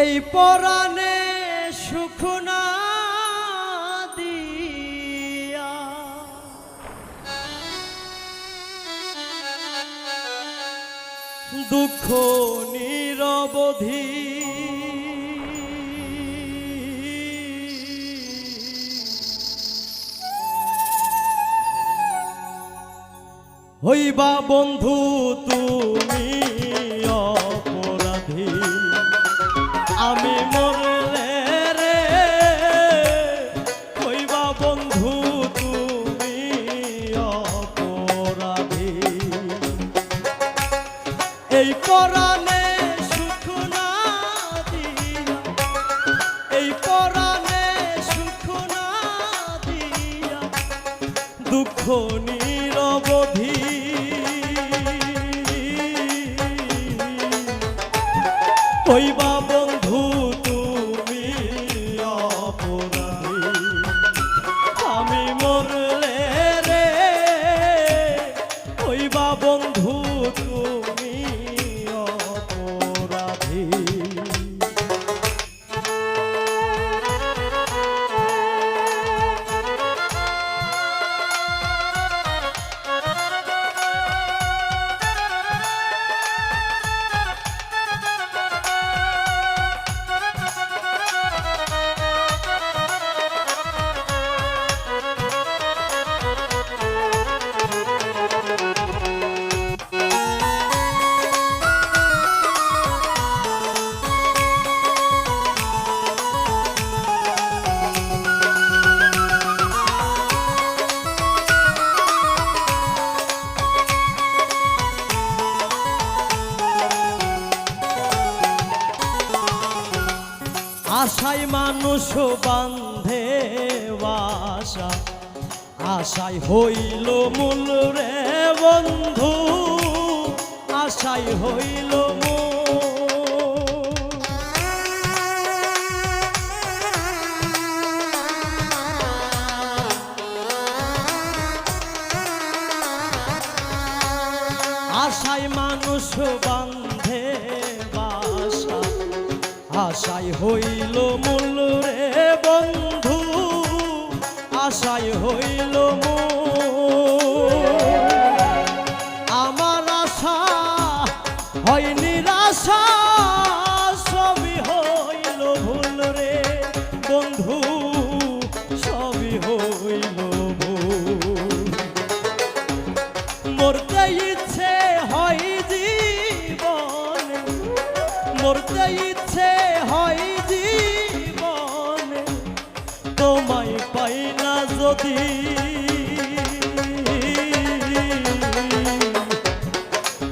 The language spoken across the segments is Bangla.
এই পরাণে সুখ না দিয়া। দুঃখ নিরবধি। হইবা বন্ধু তুমি দুঃখ নিরবধি মানুষ বান্ধে বাসা। আশায় হইল মূল রে বন্ধু, আশাই হইল আশায় মানুষ বান্ধে বাসা আশায় হইল মূল আশায় হইল আমার আশা হয় নিরাশা, সবই হইল ভুল রে। বন্ধু, সবই হইল ভুল। মরতে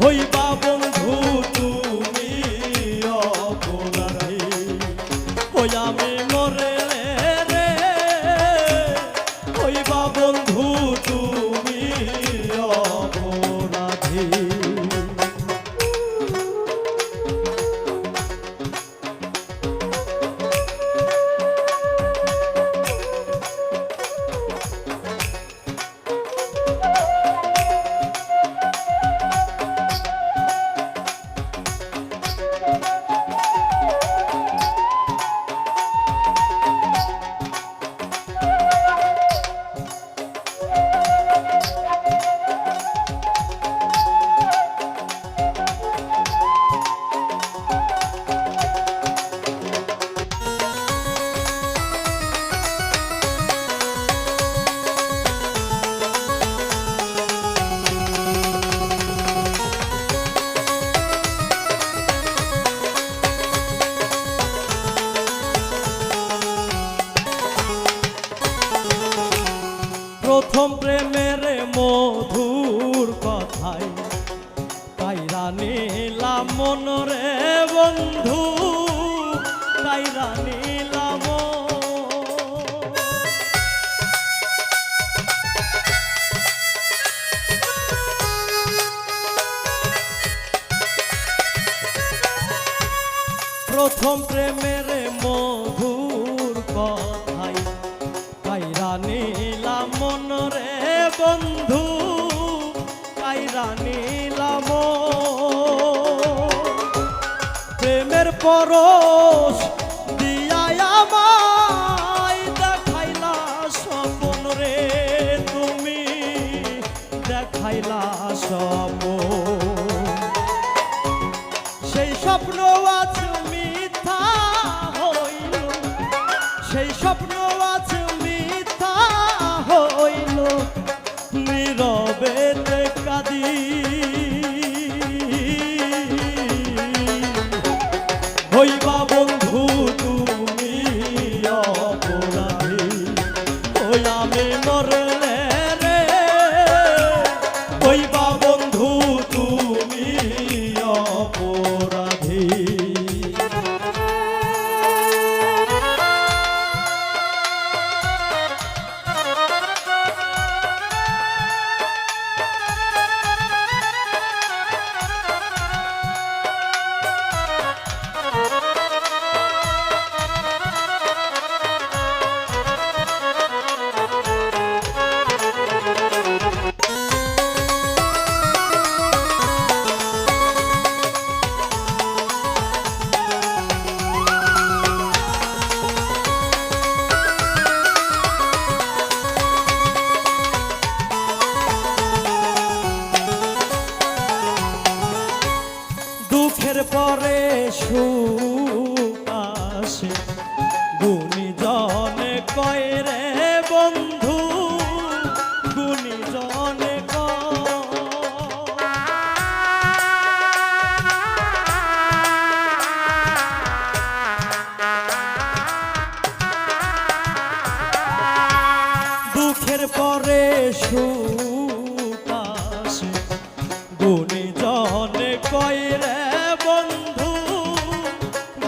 হইবা প্রথম প্রেমের মধুর কথাই। কাইরা নিলাম মনরে বন্ধু কাইরা নিলাম প্রথম প্রেমের বন্ধু কাইরা নিলাম প্রেমের পরশ দুঃখের পরে সুপাশে আসে। গুণীজনে কয় রে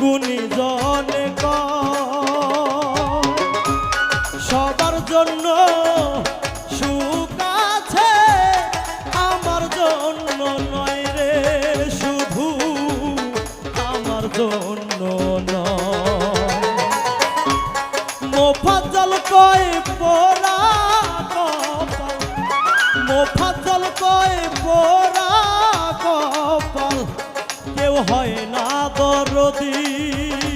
গুণীজন সবার জন্য সুখ আছে, আমার জন্য নয় রে, শুধু আমার জন্য মোফাজল কয় পোরা মোফাজল কয় পোরা কেউ হয় না দরদী।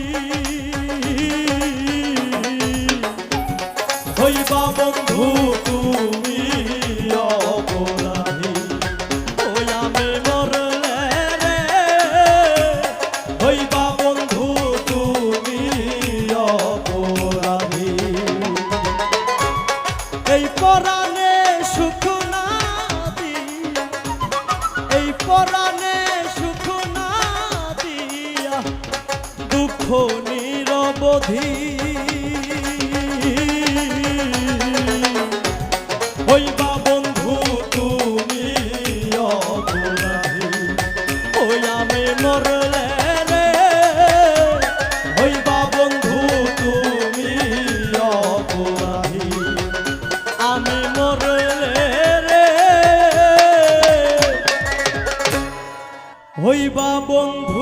发光